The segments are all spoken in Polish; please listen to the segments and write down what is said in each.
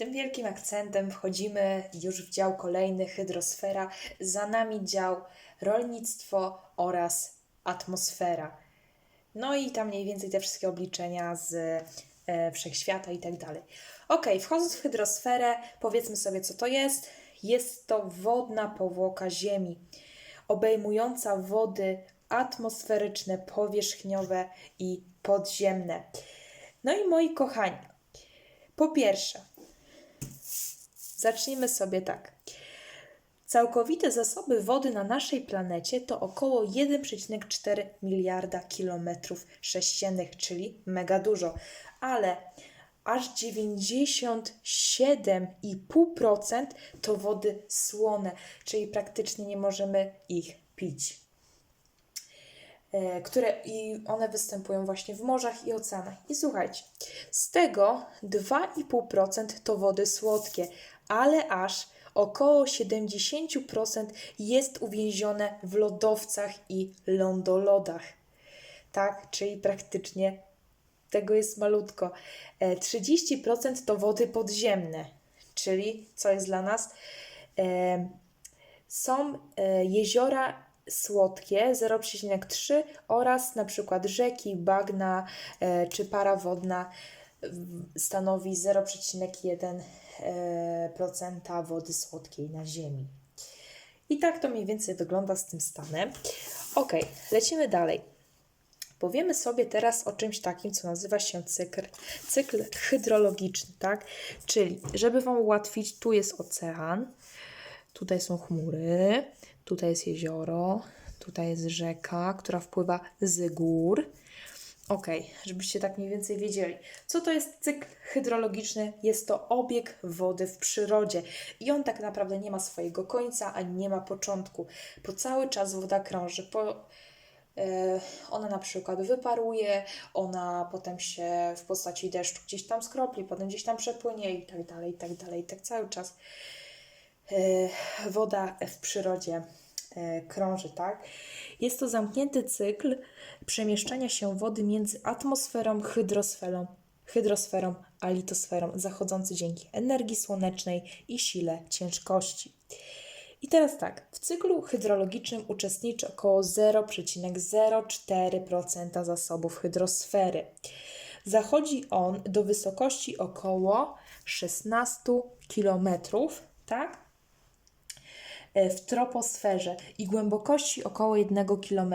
Tym wielkim akcentem wchodzimy już w dział kolejny hydrosfera, za nami dział rolnictwo oraz atmosfera. No i tam mniej więcej te wszystkie obliczenia z e, wszechświata i tak dalej. Ok, wchodząc w hydrosferę, powiedzmy sobie, co to jest. Jest to wodna powłoka Ziemi, obejmująca wody atmosferyczne, powierzchniowe i podziemne. No i moi kochani, po pierwsze, zacznijmy sobie tak. Całkowite zasoby wody na naszej planecie to około 1,4 miliarda kilometrów sześciennych, czyli mega dużo, ale aż 97,5% to wody słone, czyli praktycznie nie możemy ich pić. E, Które i one występują właśnie w morzach i oceanach. I słuchajcie, z tego 2,5% to wody słodkie, ale aż około 70% jest uwięzione w lodowcach i lądolodach. Tak, czyli praktycznie tego jest malutko. E, 30% to wody podziemne, czyli co jest dla nas? E, Są e, jeziora słodkie 0,3 oraz na przykład rzeki, bagna e, czy para wodna stanowi 0,1% e, procenta wody słodkiej na Ziemi. I tak to mniej więcej wygląda z tym stanem. Ok, lecimy dalej. Powiemy sobie teraz o czymś takim, co nazywa się cykl, cykl hydrologiczny, tak? Czyli, żeby Wam ułatwić, tu jest ocean, tutaj są chmury, tutaj jest jezioro, tutaj jest rzeka, która wpływa z gór. Ok, żebyście tak mniej więcej wiedzieli. Co to jest cykl hydrologiczny? Jest to obieg wody w przyrodzie i on tak naprawdę nie ma swojego końca ani nie ma początku. Po cały czas woda krąży. Po, e, ona na przykład wyparuje, ona potem się w postaci deszczu gdzieś tam skropli, potem gdzieś tam przepłynie i tak dalej, i tak dalej, i tak cały czas e, woda w przyrodzie krąży, tak? Jest to zamknięty cykl przemieszczania się wody między atmosferą, hydrosferą, hydrosferą a litosferą, zachodzący dzięki energii słonecznej i sile ciężkości. I teraz tak, w cyklu hydrologicznym uczestniczy około 0,04% zasobów hydrosfery. Zachodzi on do wysokości około 16 km, tak? E, w troposferze i głębokości około 1 km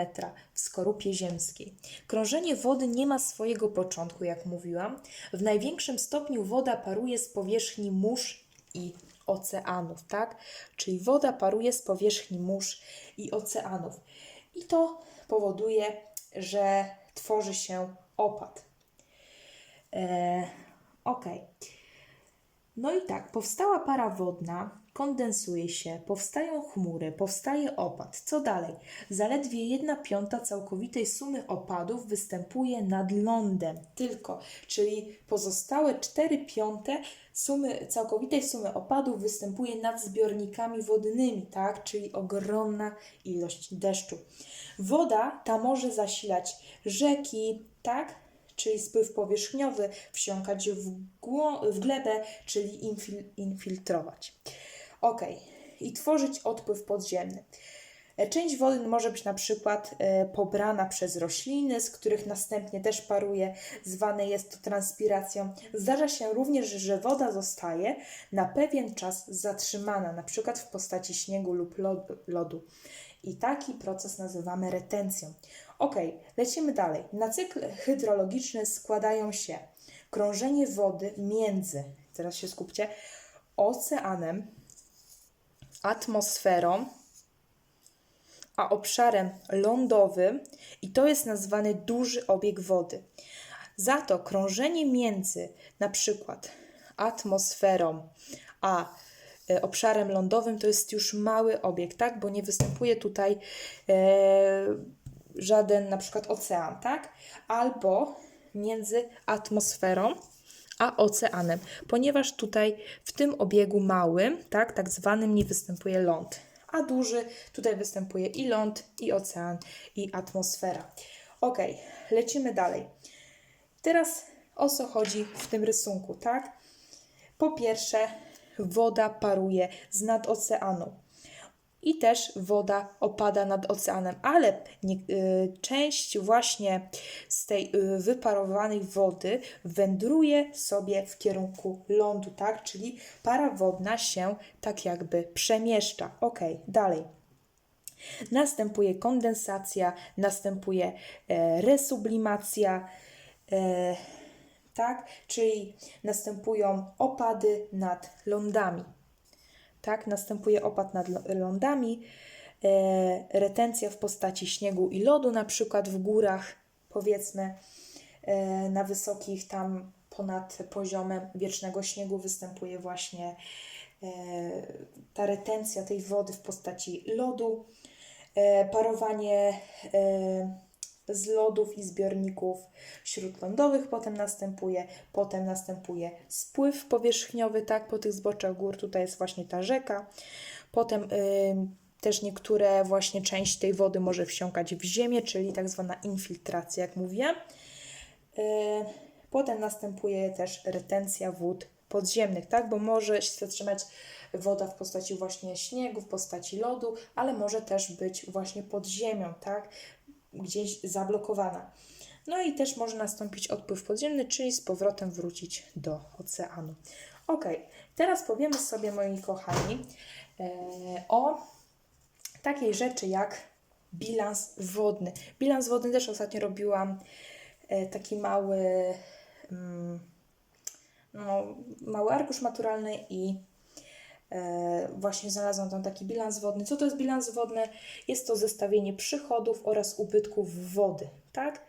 w skorupie ziemskiej. Krążenie wody nie ma swojego początku, jak mówiłam. W największym stopniu woda paruje z powierzchni mórz i oceanów, tak? Czyli woda paruje z powierzchni mórz i oceanów. I to powoduje, że tworzy się opad. E, ok. No i tak, powstała para wodna, kondensuje się, powstają chmury, powstaje opad. Co dalej? Zaledwie 1 piąta całkowitej sumy opadów występuje nad lądem, tylko, czyli pozostałe 4 piąte sumy, całkowitej sumy opadów występuje nad zbiornikami wodnymi, tak? Czyli ogromna ilość deszczu. Woda ta może zasilać rzeki, tak? Czyli spływ powierzchniowy, wsiąkać w, w glebę, czyli infil- infiltrować. Ok, i tworzyć odpływ podziemny. E, Część wody może być na przykład e, pobrana przez rośliny, z których następnie też paruje, zwane jest to transpiracją. Zdarza się również, że woda zostaje na pewien czas zatrzymana, na przykład w postaci śniegu lub lodu. I taki proces nazywamy retencją. Ok, lecimy dalej. Na cykl hydrologiczny składają się krążenie wody między, teraz się skupcie, oceanem, atmosferą, a obszarem lądowym i to jest nazwany duży obieg wody. Za to krążenie między na przykład atmosferą a e, obszarem lądowym to jest już mały obieg, tak? Bo nie występuje tutaj e, żaden na przykład ocean, tak? Albo między atmosferą a oceanem, ponieważ tutaj w tym obiegu małym, tak, tak zwanym nie występuje ląd, a duży tutaj występuje i ląd, i ocean, i atmosfera. Ok, lecimy dalej. Teraz o co chodzi w tym rysunku, tak? Po pierwsze, woda paruje z nad oceanu i też woda opada nad oceanem, ale nie, y, część właśnie z tej y, wyparowanej wody wędruje sobie w kierunku lądu, tak? Czyli para wodna się tak jakby przemieszcza. Ok, dalej. Następuje kondensacja, następuje e, resublimacja, e, tak? Czyli następują opady nad lądami tak? Następuje opad nad lądami, e, retencja w postaci śniegu i lodu, na przykład w górach, powiedzmy, e, na wysokich, tam ponad poziomem wiecznego śniegu występuje właśnie e, ta retencja tej wody w postaci lodu, parowanie z lodów i zbiorników śródlądowych potem następuje, potem następuje spływ powierzchniowy, tak, po tych zboczach gór, tutaj jest właśnie ta rzeka, potem y, też niektóre właśnie część tej wody może wsiąkać w ziemię, czyli tak zwana infiltracja, jak mówię. Y, potem następuje też retencja wód podziemnych, tak, bo może się zatrzymać woda w postaci właśnie śniegu, w postaci lodu, ale może też być właśnie pod ziemią, tak, gdzieś zablokowana. No i też może nastąpić odpływ podziemny, czyli z powrotem wrócić do oceanu. Ok, teraz powiemy sobie, moi kochani, e, o takiej rzeczy jak bilans wodny. Bilans wodny też ostatnio robiłam e, taki mały, mm, no, mały arkusz maturalny i właśnie znalazłam tam taki bilans wodny. Co to jest bilans wodny? Jest to zestawienie przychodów oraz ubytków wody, tak?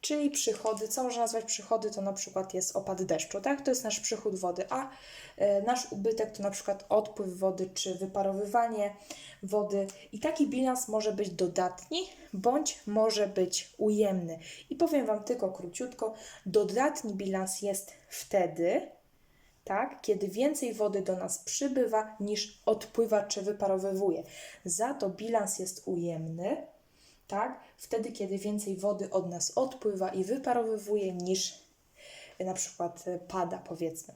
Czyli przychody, co można nazwać przychody, to na przykład jest opad deszczu, tak? To jest nasz przychód wody, a e, nasz ubytek to na przykład odpływ wody czy wyparowywanie wody. I taki bilans może być dodatni bądź może być ujemny. I powiem Wam tylko króciutko, dodatni bilans jest wtedy, tak, kiedy więcej wody do nas przybywa niż odpływa czy wyparowywuje. Za to bilans jest ujemny, tak, wtedy kiedy więcej wody od nas odpływa i wyparowywuje niż e, na przykład e, pada, powiedzmy.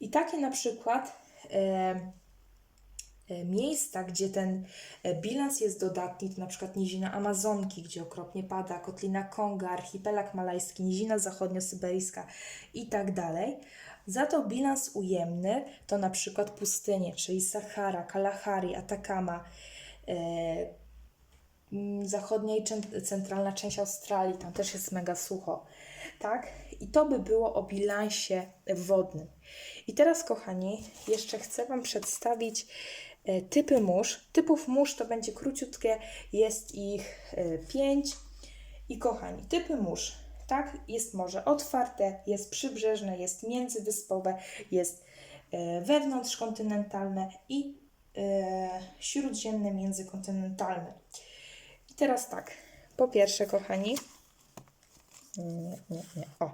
I takie na przykład e, e, miejsca, gdzie ten bilans jest dodatni, to na przykład nizina Amazonki, gdzie okropnie pada, kotlina Konga, archipelag malajski, nizina zachodnio-syberyjska i tak dalej. Za to bilans ujemny to na przykład pustynie, czyli Sahara, Kalahari, Atakama, e, mm, zachodnia i cen- centralna część Australii, tam też jest mega sucho, tak? I to by było o bilansie wodnym. I teraz, kochani, jeszcze chcę Wam przedstawić e, typy mórz. Typów mórz to będzie króciutkie, jest ich e, pięć. I kochani, typy mórz, tak? Jest morze otwarte, jest przybrzeżne, jest międzywyspowe, jest e, wewnątrzkontynentalne i e, śródziemne międzykontynentalne. I teraz tak, po pierwsze, kochani, nie, nie, nie, o,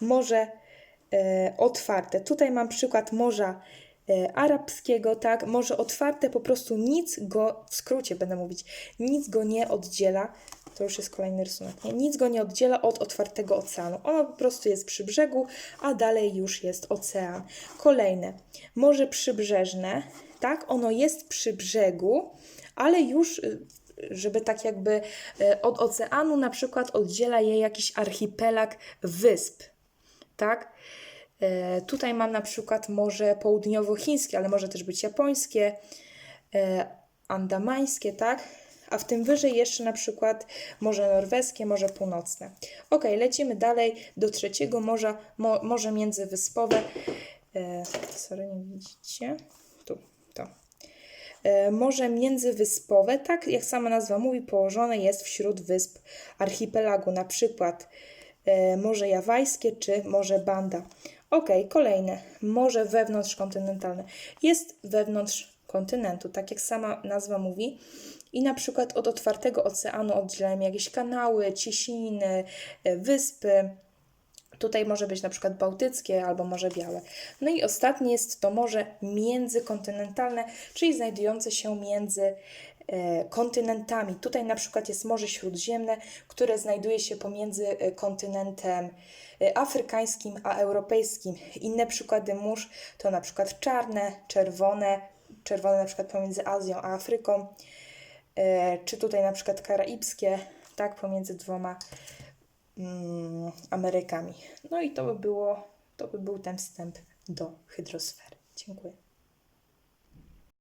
morze e, otwarte. Tutaj mam przykład morza arabskiego, tak, morze otwarte, po prostu nic go, w skrócie będę mówić, nic go nie oddziela. To już jest kolejny rysunek. Nie? Nic go nie oddziela od otwartego oceanu. Ono po prostu jest przy brzegu, a dalej już jest ocean. Kolejne. Morze przybrzeżne, tak? Ono jest przy brzegu, ale już y, żeby tak jakby y, od oceanu na przykład oddziela je jakiś archipelag wysp, tak? E, Tutaj mam na przykład morze południowochińskie, ale może też być japońskie, e, andamańskie, tak? A w tym wyżej jeszcze na przykład Morze Norweskie, Morze Północne. Ok, lecimy dalej do trzeciego morza, mo, Morze Międzywyspowe. E, sorry, nie widzicie? Tu, to. E, Morze Międzywyspowe, tak jak sama nazwa mówi, położone jest wśród wysp archipelagu, na przykład e, Morze Jawajskie czy Morze Banda. Ok, kolejne. Morze wewnątrzkontynentalne. Jest wewnątrz kontynentu, tak jak sama nazwa mówi. I na przykład od otwartego oceanu oddzielają jakieś kanały, cieśniny, e, wyspy. Tutaj może być na przykład bałtyckie albo Morze Białe. No i ostatnie jest to morze międzykontynentalne, czyli znajdujące się między e, kontynentami. Tutaj na przykład jest Morze Śródziemne, które znajduje się pomiędzy e, kontynentem afrykańskim a europejskim. Inne przykłady mórz to na przykład czarne, czerwone, czerwone na przykład pomiędzy Azją a Afryką, czy tutaj na przykład karaibskie, tak, pomiędzy dwoma mm, Amerykami. No i to by było, to by był ten wstęp do hydrosfery. Dziękuję.